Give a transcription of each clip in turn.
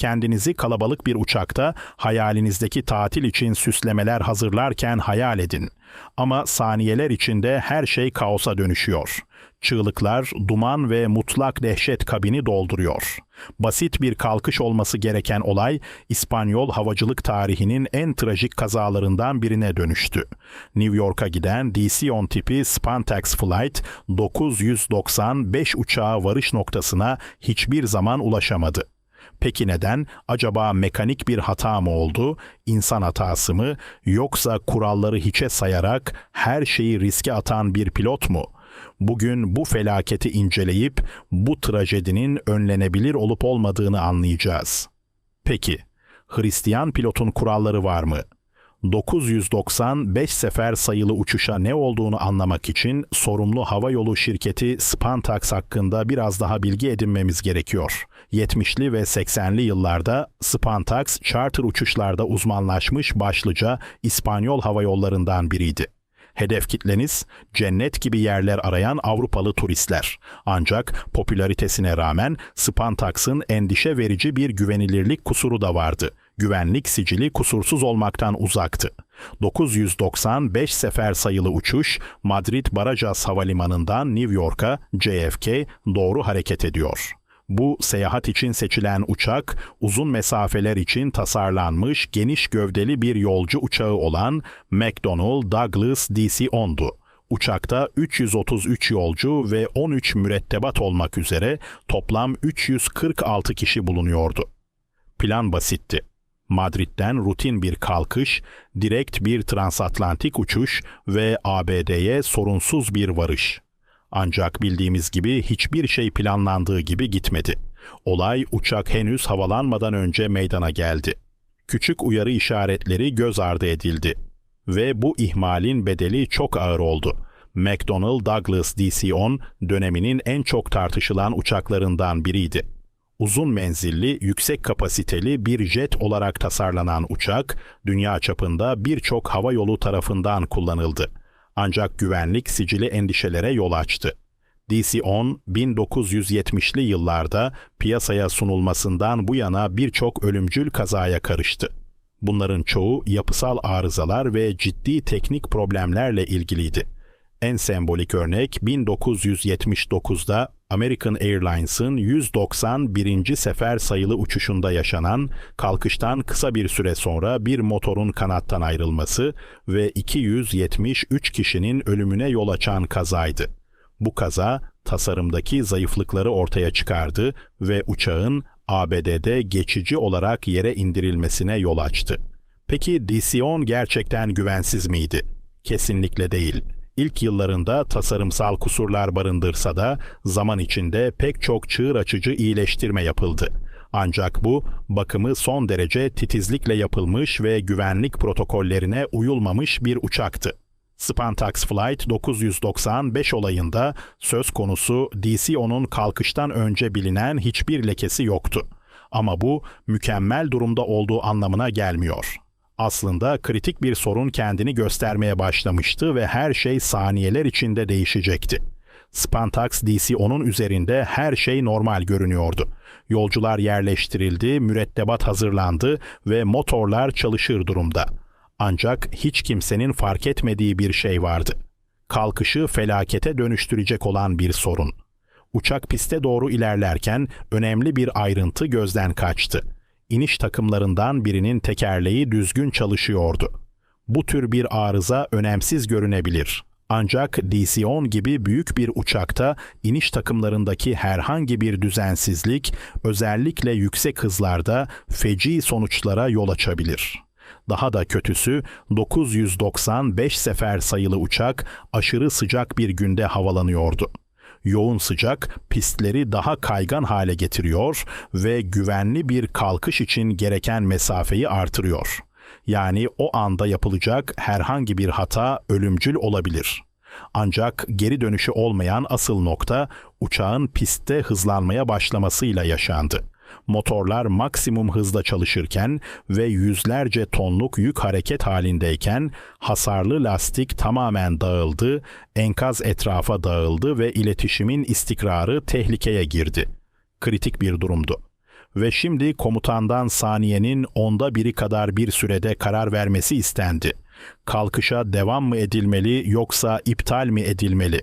Kendinizi kalabalık bir uçakta hayalinizdeki tatil için süslemeler hazırlarken hayal edin. Ama saniyeler içinde her şey kaosa dönüşüyor. Çığlıklar, duman ve mutlak dehşet kabini dolduruyor. Basit bir kalkış olması gereken olay İspanyol havacılık tarihinin en trajik kazalarından birine dönüştü. New York'a giden DC-10 tipi Spantax Flight 995 uçağı varış noktasına hiçbir zaman ulaşamadı. Peki neden? Acaba mekanik bir hata mı oldu, insan hatası mı, yoksa kuralları hiçe sayarak her şeyi riske atan bir pilot mu? Bugün bu felaketi inceleyip bu trajedinin önlenebilir olup olmadığını anlayacağız. Peki, Hristiyan pilotun kuralları var mı? 995 sefer sayılı uçuşa ne olduğunu anlamak için sorumlu havayolu şirketi Spantax hakkında biraz daha bilgi edinmemiz gerekiyor. 70'li ve 80'li yıllarda Spantax charter uçuşlarda uzmanlaşmış başlıca İspanyol havayollarından biriydi. Hedef kitleniz cennet gibi yerler arayan Avrupalı turistler. Ancak popülaritesine rağmen Spantax'ın endişe verici bir güvenilirlik kusuru da vardı. Güvenlik sicili kusursuz olmaktan uzaktı. 995 sefer sayılı uçuş Madrid Barajas Havalimanı'ndan New York'a JFK doğru hareket ediyor. Bu seyahat için seçilen uçak uzun mesafeler için tasarlanmış geniş gövdeli bir yolcu uçağı olan McDonnell Douglas DC-10'du. Uçakta 333 yolcu ve 13 mürettebat olmak üzere toplam 346 kişi bulunuyordu. Plan basitti. Madrid'den rutin bir kalkış, direkt bir transatlantik uçuş ve ABD'ye sorunsuz bir varış. Ancak bildiğimiz gibi hiçbir şey planlandığı gibi gitmedi. Olay uçak henüz havalanmadan önce meydana geldi. Küçük uyarı işaretleri göz ardı edildi. Ve bu ihmalin bedeli çok ağır oldu. McDonnell Douglas DC-10 döneminin en çok tartışılan uçaklarından biriydi. Uzun menzilli, yüksek kapasiteli bir jet olarak tasarlanan uçak, dünya çapında birçok hava yolu tarafından kullanıldı. Ancak güvenlik sicili endişelere yol açtı. DC-10 1970'li yıllarda piyasaya sunulmasından bu yana birçok ölümcül kazaya karıştı. Bunların çoğu yapısal arızalar ve ciddi teknik problemlerle ilgiliydi. En sembolik örnek 1979'da American Airlines'ın 191. sefer sayılı uçuşunda yaşanan kalkıştan kısa bir süre sonra bir motorun kanattan ayrılması ve 273 kişinin ölümüne yol açan kazaydı. Bu kaza tasarımdaki zayıflıkları ortaya çıkardı ve uçağın ABD'de geçici olarak yere indirilmesine yol açtı. Peki DC-10 gerçekten güvensiz miydi? Kesinlikle değil ilk yıllarında tasarımsal kusurlar barındırsa da zaman içinde pek çok çığır açıcı iyileştirme yapıldı. Ancak bu bakımı son derece titizlikle yapılmış ve güvenlik protokollerine uyulmamış bir uçaktı. Spantax Flight 995 olayında söz konusu DC-10'un kalkıştan önce bilinen hiçbir lekesi yoktu. Ama bu mükemmel durumda olduğu anlamına gelmiyor. Aslında kritik bir sorun kendini göstermeye başlamıştı ve her şey saniyeler içinde değişecekti. Spantax DC-10'un üzerinde her şey normal görünüyordu. Yolcular yerleştirildi, mürettebat hazırlandı ve motorlar çalışır durumda. Ancak hiç kimsenin fark etmediği bir şey vardı. Kalkışı felakete dönüştürecek olan bir sorun. Uçak piste doğru ilerlerken önemli bir ayrıntı gözden kaçtı iniş takımlarından birinin tekerleği düzgün çalışıyordu. Bu tür bir arıza önemsiz görünebilir. Ancak DC-10 gibi büyük bir uçakta iniş takımlarındaki herhangi bir düzensizlik özellikle yüksek hızlarda feci sonuçlara yol açabilir. Daha da kötüsü 995 sefer sayılı uçak aşırı sıcak bir günde havalanıyordu yoğun sıcak pistleri daha kaygan hale getiriyor ve güvenli bir kalkış için gereken mesafeyi artırıyor. Yani o anda yapılacak herhangi bir hata ölümcül olabilir. Ancak geri dönüşü olmayan asıl nokta uçağın pistte hızlanmaya başlamasıyla yaşandı motorlar maksimum hızda çalışırken ve yüzlerce tonluk yük hareket halindeyken hasarlı lastik tamamen dağıldı, enkaz etrafa dağıldı ve iletişimin istikrarı tehlikeye girdi. Kritik bir durumdu. Ve şimdi komutandan saniyenin onda biri kadar bir sürede karar vermesi istendi. Kalkışa devam mı edilmeli yoksa iptal mi edilmeli?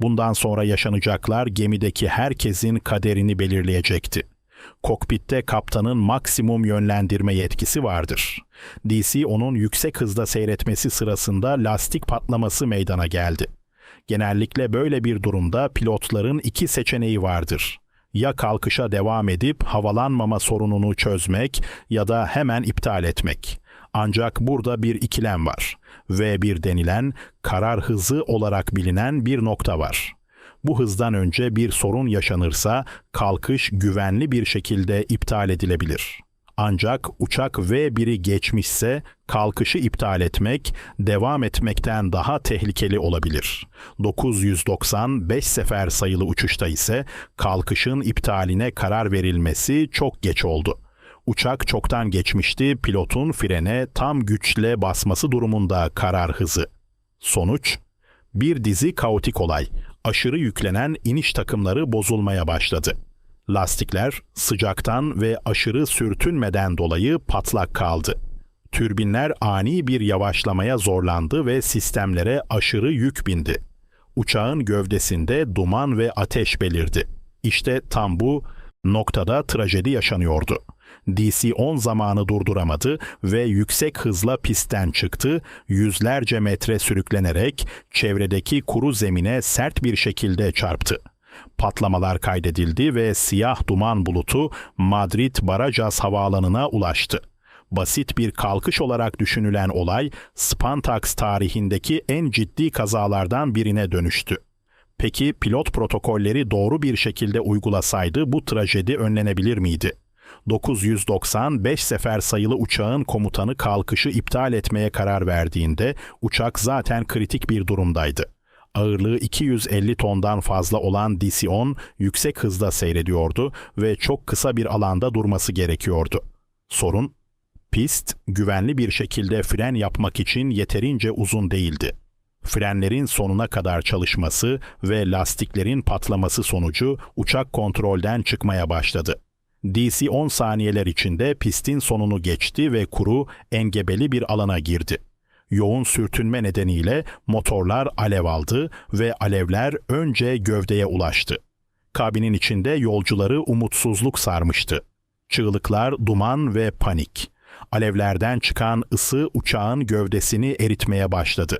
Bundan sonra yaşanacaklar gemideki herkesin kaderini belirleyecekti. Kokpitte kaptanın maksimum yönlendirme yetkisi vardır. DC onun yüksek hızda seyretmesi sırasında lastik patlaması meydana geldi. Genellikle böyle bir durumda pilotların iki seçeneği vardır. Ya kalkışa devam edip havalanmama sorununu çözmek ya da hemen iptal etmek. Ancak burada bir ikilem var. V1 denilen karar hızı olarak bilinen bir nokta var. Bu hızdan önce bir sorun yaşanırsa kalkış güvenli bir şekilde iptal edilebilir. Ancak uçak V1'i geçmişse kalkışı iptal etmek devam etmekten daha tehlikeli olabilir. 995 sefer sayılı uçuşta ise kalkışın iptaline karar verilmesi çok geç oldu. Uçak çoktan geçmişti, pilotun frene tam güçle basması durumunda karar hızı. Sonuç bir dizi kaotik olay. Aşırı yüklenen iniş takımları bozulmaya başladı. Lastikler sıcaktan ve aşırı sürtünmeden dolayı patlak kaldı. Türbinler ani bir yavaşlamaya zorlandı ve sistemlere aşırı yük bindi. Uçağın gövdesinde duman ve ateş belirdi. İşte tam bu noktada trajedi yaşanıyordu. DC-10 zamanı durduramadı ve yüksek hızla pistten çıktı, yüzlerce metre sürüklenerek çevredeki kuru zemine sert bir şekilde çarptı. Patlamalar kaydedildi ve siyah duman bulutu Madrid Barajas havaalanına ulaştı. Basit bir kalkış olarak düşünülen olay Spantax tarihindeki en ciddi kazalardan birine dönüştü. Peki pilot protokolleri doğru bir şekilde uygulasaydı bu trajedi önlenebilir miydi? 995 sefer sayılı uçağın komutanı kalkışı iptal etmeye karar verdiğinde uçak zaten kritik bir durumdaydı. Ağırlığı 250 tondan fazla olan DC-10 yüksek hızda seyrediyordu ve çok kısa bir alanda durması gerekiyordu. Sorun, pist güvenli bir şekilde fren yapmak için yeterince uzun değildi. Frenlerin sonuna kadar çalışması ve lastiklerin patlaması sonucu uçak kontrolden çıkmaya başladı. DC 10 saniyeler içinde pistin sonunu geçti ve kuru engebeli bir alana girdi. Yoğun sürtünme nedeniyle motorlar alev aldı ve alevler önce gövdeye ulaştı. Kabinin içinde yolcuları umutsuzluk sarmıştı. Çığlıklar, duman ve panik. Alevlerden çıkan ısı uçağın gövdesini eritmeye başladı.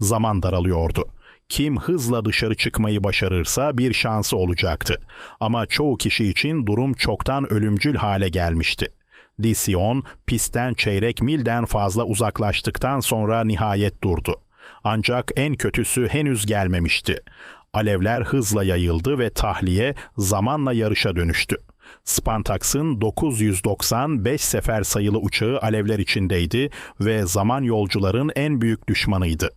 Zaman daralıyordu. Kim hızla dışarı çıkmayı başarırsa bir şansı olacaktı. Ama çoğu kişi için durum çoktan ölümcül hale gelmişti. DC-10 pistten çeyrek milden fazla uzaklaştıktan sonra nihayet durdu. Ancak en kötüsü henüz gelmemişti. Alevler hızla yayıldı ve tahliye zamanla yarışa dönüştü. Spantax'ın 995 sefer sayılı uçağı alevler içindeydi ve zaman yolcuların en büyük düşmanıydı.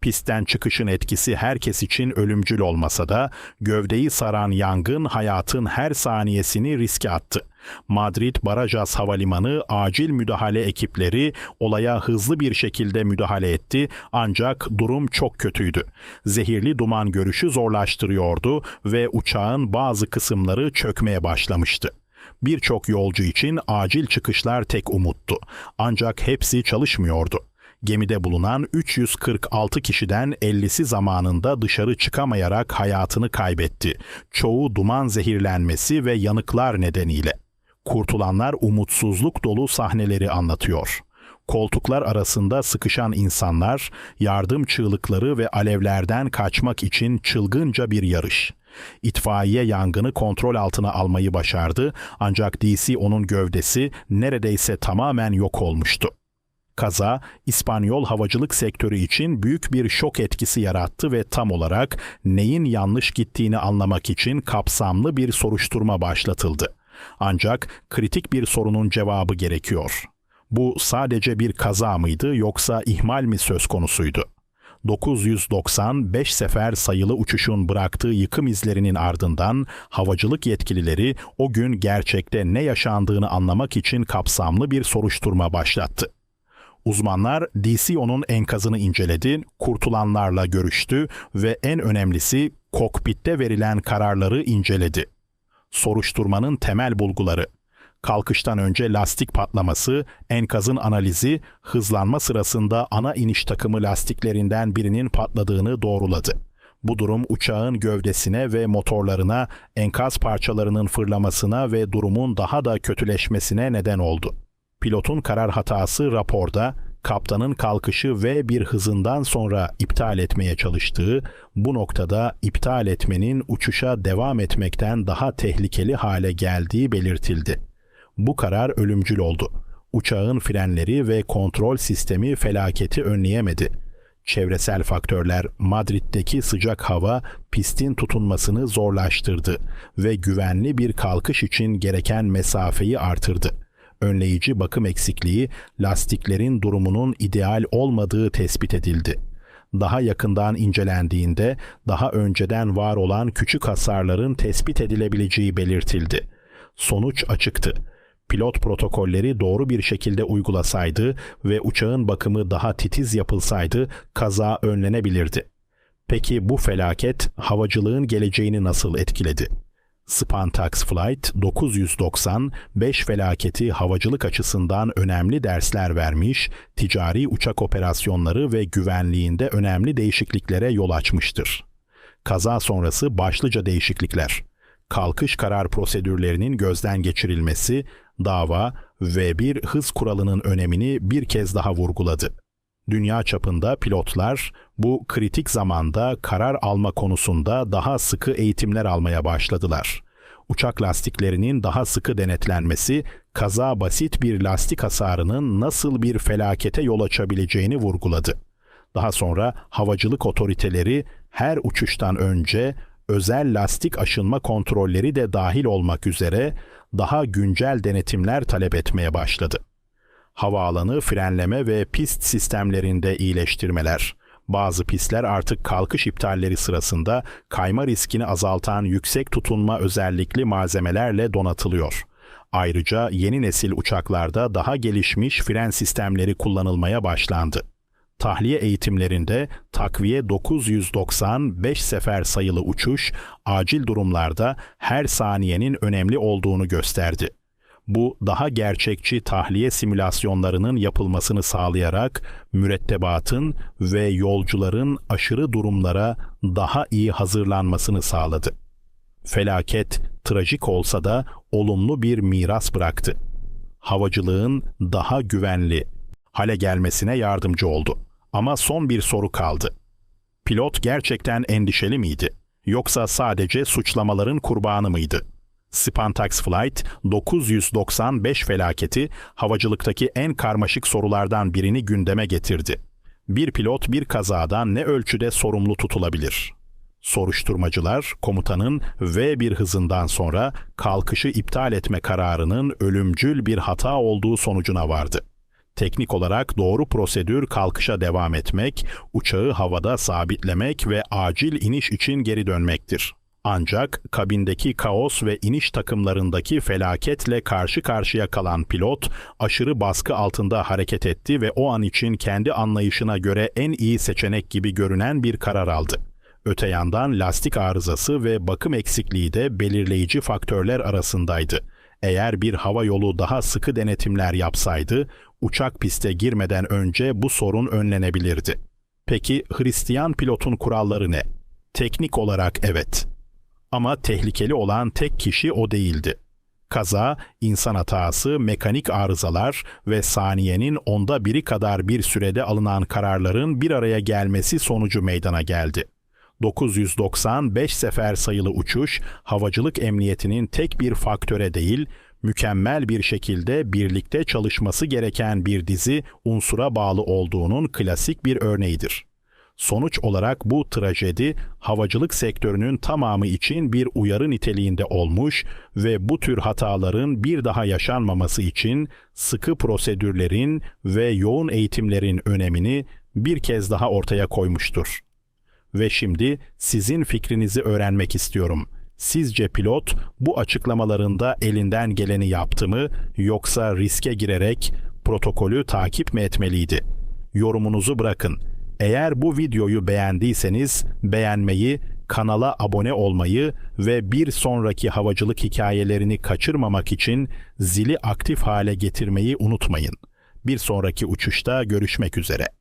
Pistten çıkışın etkisi herkes için ölümcül olmasa da gövdeyi saran yangın hayatın her saniyesini riske attı. Madrid Barajas Havalimanı acil müdahale ekipleri olaya hızlı bir şekilde müdahale etti ancak durum çok kötüydü. Zehirli duman görüşü zorlaştırıyordu ve uçağın bazı kısımları çökmeye başlamıştı. Birçok yolcu için acil çıkışlar tek umuttu. Ancak hepsi çalışmıyordu. Gemide bulunan 346 kişiden 50'si zamanında dışarı çıkamayarak hayatını kaybetti. Çoğu duman zehirlenmesi ve yanıklar nedeniyle. Kurtulanlar umutsuzluk dolu sahneleri anlatıyor. Koltuklar arasında sıkışan insanlar, yardım çığlıkları ve alevlerden kaçmak için çılgınca bir yarış. İtfaiye yangını kontrol altına almayı başardı ancak DC onun gövdesi neredeyse tamamen yok olmuştu. Kaza, İspanyol havacılık sektörü için büyük bir şok etkisi yarattı ve tam olarak neyin yanlış gittiğini anlamak için kapsamlı bir soruşturma başlatıldı. Ancak kritik bir sorunun cevabı gerekiyor. Bu sadece bir kaza mıydı yoksa ihmal mi söz konusuydu? 995 sefer sayılı uçuşun bıraktığı yıkım izlerinin ardından havacılık yetkilileri o gün gerçekte ne yaşandığını anlamak için kapsamlı bir soruşturma başlattı. Uzmanlar DCO'nun enkazını inceledi, kurtulanlarla görüştü ve en önemlisi kokpitte verilen kararları inceledi. Soruşturmanın temel bulguları Kalkıştan önce lastik patlaması, enkazın analizi, hızlanma sırasında ana iniş takımı lastiklerinden birinin patladığını doğruladı. Bu durum uçağın gövdesine ve motorlarına, enkaz parçalarının fırlamasına ve durumun daha da kötüleşmesine neden oldu. Pilotun karar hatası raporda, kaptanın kalkışı ve bir hızından sonra iptal etmeye çalıştığı, bu noktada iptal etmenin uçuşa devam etmekten daha tehlikeli hale geldiği belirtildi. Bu karar ölümcül oldu. Uçağın frenleri ve kontrol sistemi felaketi önleyemedi. Çevresel faktörler Madrid'deki sıcak hava pistin tutunmasını zorlaştırdı ve güvenli bir kalkış için gereken mesafeyi artırdı. Önleyici bakım eksikliği lastiklerin durumunun ideal olmadığı tespit edildi. Daha yakından incelendiğinde daha önceden var olan küçük hasarların tespit edilebileceği belirtildi. Sonuç açıktı pilot protokolleri doğru bir şekilde uygulasaydı ve uçağın bakımı daha titiz yapılsaydı kaza önlenebilirdi. Peki bu felaket havacılığın geleceğini nasıl etkiledi? Spantax Flight 990 5 felaketi havacılık açısından önemli dersler vermiş, ticari uçak operasyonları ve güvenliğinde önemli değişikliklere yol açmıştır. Kaza sonrası başlıca değişiklikler kalkış karar prosedürlerinin gözden geçirilmesi, dava ve bir hız kuralının önemini bir kez daha vurguladı. Dünya çapında pilotlar bu kritik zamanda karar alma konusunda daha sıkı eğitimler almaya başladılar. Uçak lastiklerinin daha sıkı denetlenmesi, kaza basit bir lastik hasarının nasıl bir felakete yol açabileceğini vurguladı. Daha sonra havacılık otoriteleri her uçuştan önce özel lastik aşınma kontrolleri de dahil olmak üzere daha güncel denetimler talep etmeye başladı. Havaalanı frenleme ve pist sistemlerinde iyileştirmeler. Bazı pistler artık kalkış iptalleri sırasında kayma riskini azaltan yüksek tutunma özellikli malzemelerle donatılıyor. Ayrıca yeni nesil uçaklarda daha gelişmiş fren sistemleri kullanılmaya başlandı tahliye eğitimlerinde takviye 995 sefer sayılı uçuş acil durumlarda her saniyenin önemli olduğunu gösterdi. Bu daha gerçekçi tahliye simülasyonlarının yapılmasını sağlayarak mürettebatın ve yolcuların aşırı durumlara daha iyi hazırlanmasını sağladı. Felaket trajik olsa da olumlu bir miras bıraktı. Havacılığın daha güvenli hale gelmesine yardımcı oldu. Ama son bir soru kaldı. Pilot gerçekten endişeli miydi? Yoksa sadece suçlamaların kurbanı mıydı? Spantax Flight 995 felaketi havacılıktaki en karmaşık sorulardan birini gündeme getirdi. Bir pilot bir kazadan ne ölçüde sorumlu tutulabilir? Soruşturmacılar komutanın V1 hızından sonra kalkışı iptal etme kararının ölümcül bir hata olduğu sonucuna vardı. Teknik olarak doğru prosedür kalkışa devam etmek, uçağı havada sabitlemek ve acil iniş için geri dönmektir. Ancak kabindeki kaos ve iniş takımlarındaki felaketle karşı karşıya kalan pilot aşırı baskı altında hareket etti ve o an için kendi anlayışına göre en iyi seçenek gibi görünen bir karar aldı. Öte yandan lastik arızası ve bakım eksikliği de belirleyici faktörler arasındaydı. Eğer bir hava yolu daha sıkı denetimler yapsaydı, uçak piste girmeden önce bu sorun önlenebilirdi. Peki Hristiyan pilotun kuralları ne? Teknik olarak evet. Ama tehlikeli olan tek kişi o değildi. Kaza, insan hatası, mekanik arızalar ve saniyenin onda biri kadar bir sürede alınan kararların bir araya gelmesi sonucu meydana geldi. 995 sefer sayılı uçuş, havacılık emniyetinin tek bir faktöre değil, mükemmel bir şekilde birlikte çalışması gereken bir dizi unsura bağlı olduğunun klasik bir örneğidir. Sonuç olarak bu trajedi havacılık sektörünün tamamı için bir uyarı niteliğinde olmuş ve bu tür hataların bir daha yaşanmaması için sıkı prosedürlerin ve yoğun eğitimlerin önemini bir kez daha ortaya koymuştur. Ve şimdi sizin fikrinizi öğrenmek istiyorum.'' Sizce pilot bu açıklamalarında elinden geleni yaptı mı yoksa riske girerek protokolü takip mi etmeliydi? Yorumunuzu bırakın. Eğer bu videoyu beğendiyseniz beğenmeyi, kanala abone olmayı ve bir sonraki havacılık hikayelerini kaçırmamak için zili aktif hale getirmeyi unutmayın. Bir sonraki uçuşta görüşmek üzere.